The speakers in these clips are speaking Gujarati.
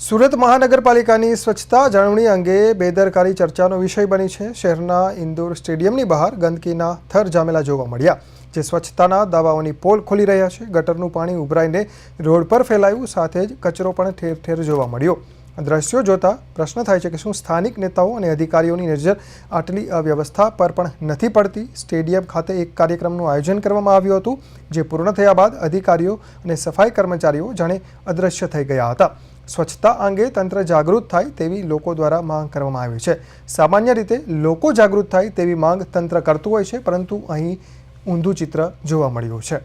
સુરત મહાનગરપાલિકાની સ્વચ્છતા જાળવણી અંગે બેદરકારી ચર્ચાનો વિષય બની છે. શહેરના ઇન્દોર સ્ટેડિયમની બહાર ગંદકીના થર જામેલા જોવા મળ્યા, જે સ્વચ્છતાના દાવાઓની પોલ ખોલી રહ્યા છે. ગટરનું પાણી ઉભરાઈને રોડ પર ફેલાયું, સાથે જ કચરો પણ ઠેર ઠેર જોવા મળ્યો. દ્રશ્યો જોતા પ્રશ્ન થાય છે કે શું સ્થાનિક નેતાઓ અને અધિકારીઓની નજર આટલી અવ્યવસ્થા પર પણ નથી પડતી? સ્ટેડિયમ ખાતે એક કાર્યક્રમનું આયોજન કરવામાં આવ્યું હતું, જે પૂર્ણ થયા બાદ અધિકારીઓ અને સફાઈ કર્મચારીઓ જાણે અદૃશ્ય થઈ ગયા હતા. સ્વચ્છતા અંગે તંત્ર જાગૃત થાય તેવી લોકો દ્વારા માંગ કરવામાં આવી છે. સામાન્ય રીતે લોકો જાગૃત થાય તેવી માંગ તંત્ર કરતું હોય છે, પરંતુ અહીં ઊંધું ચિત્ર જોવા મળ્યું છે.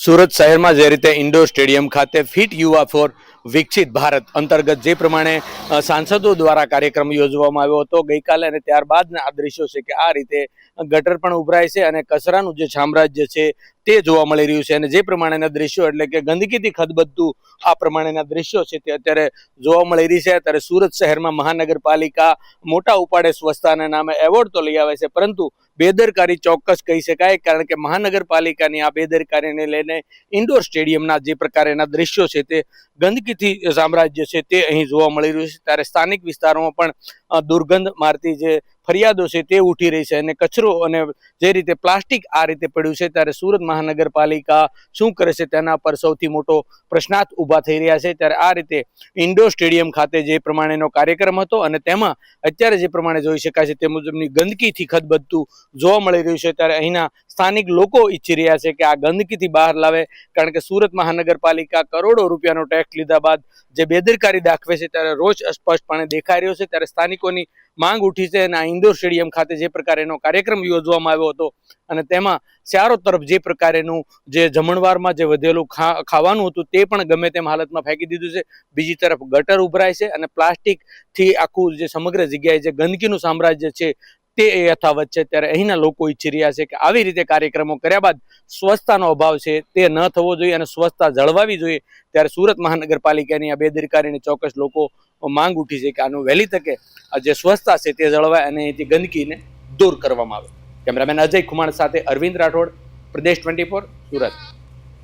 સુરત શહેરમાં જે રીતે ઇન્ડોર સ્ટેડિયમ ખાતે ફિટ યુવા ફોર વિકસિત ભારત અંતર્ગત જે પ્રમાણે સાંસદો દ્વારા કાર્યક્રમ યોજવામાં આવ્યો હતો ગઈકાલે અને ત્યારબાદના આ દ્રશ્યો છે કે આ રીતે ગટર પણ ઉભરાય છે અને કચરાનું જે સામ્રાજ્ય છે તે જોવા મળી રહ્યું છે અને જે પ્રમાણેના દ્રશ્યો એટલે કે ગંદકીથી ખદબદતું આ પ્રમાણેના દ્રશ્યો છે તે અત્યારે જોવા મળી રહી છે. ત્યારે સુરત શહેરમાં મહાનગરપાલિકા મોટા ઉપાડે સ્વચ્છતાના નામે એવોર્ડ તો લઈ આવે છે પરંતુ બેદરકારી ચોક્કસ કહી શકાય, કારણ કે મહાનગરપાલિકાની આ બેદરકારીને લઈને ઇન્ડોર સ્ટેડિયમના જે પ્રકારના દ્રશ્યો છે તે ગંદકીથી સામ્રાજ્ય છે તે અહીં જોવા મળી રહ્યું છે. ત્યારે સ્થાનિક વિસ્તારોમાં પણ દુર્ગંધ મારતી જે ફરિયાદો છે તે ઉઠી રહી છે અને કચરો અને જે રીતે પ્લાસ્ટિક આ રીતે પડ્યું છે ત્યારે સુરત મહાનગરપાલિકા શું કરે છે તેના પર સૌથી મોટો પ્રશ્નાર્થ ઊભા થઈ રહ્યા છે. ત્યારે આ રીતે ઇન્ડોર સ્ટેડિયમ ખાતે જે પ્રમાણેનો કાર્યક્રમ હતો અને તેમાં અત્યારે જે પ્રમાણે જોઈ શકાય છે તે મુજબની ગંદકીથી ખદબદતું જોવા મળી રહ્યું છે. ત્યારે અહીંના સ્થાનિક લોકો ઈચ્છી રહ્યા છે કે આ ગંદકીથી બહાર લાવે કારણ કે સુરત મહાનગરપાલિકા કરોડો રૂપિયાનો ટેક્સ લીધા બાદ જે બેદરકારી દાખવે છે ત્યારે રોજ સ્પષ્ટપણે દેખાઈ રહ્યો છે. ત્યારે સ્થાનિકોની માંગ ઉઠી છે અને આ ઇન્દોર સ્ટેડિયમ ખાતે જે પ્રકારેનો કાર્યક્રમ યોજવામાં આવ્યો હતો અને તેમાં ચારો તરફ જે પ્રકારેનું જે જમણવારમાં જે વધેલું ખાવાનું હતું તે પણ ગમે તેમ હાલતમાં ફેંકી દીધું છે. બીજી તરફ ગટર ઉભરાય છે અને પ્લાસ્ટિકથી આખું જે સમગ્ર જગ્યાએ જે ગંદકીનું સામ્રાજ્ય છે તે યથાવત છે. ત્યારે અહીંના લોકો ઈચ્છી રહ્યા છે કે આવી રીતે કાર્યક્રમો કર્યા બાદ સ્વચ્છતાનો અભાવ છે તે ન થવો જોઈએ અને સ્વચ્છતા જળવાવી જોઈએ. ત્યારે સુરત મહાનગરપાલિકાની આ બેદરકારીની ચોક્કસ લોકો માંગ ઉઠી છે કે આનું વહેલી તકે જે સ્વચ્છતા છે તે જળવાય અને અહીંથી ગંદકીને દૂર કરવામાં આવે. કેમેરામેન અજય કુમાર સાથે અરવિંદ રાઠોડ, પ્રદેશ ટ્વેન્ટી સુરત.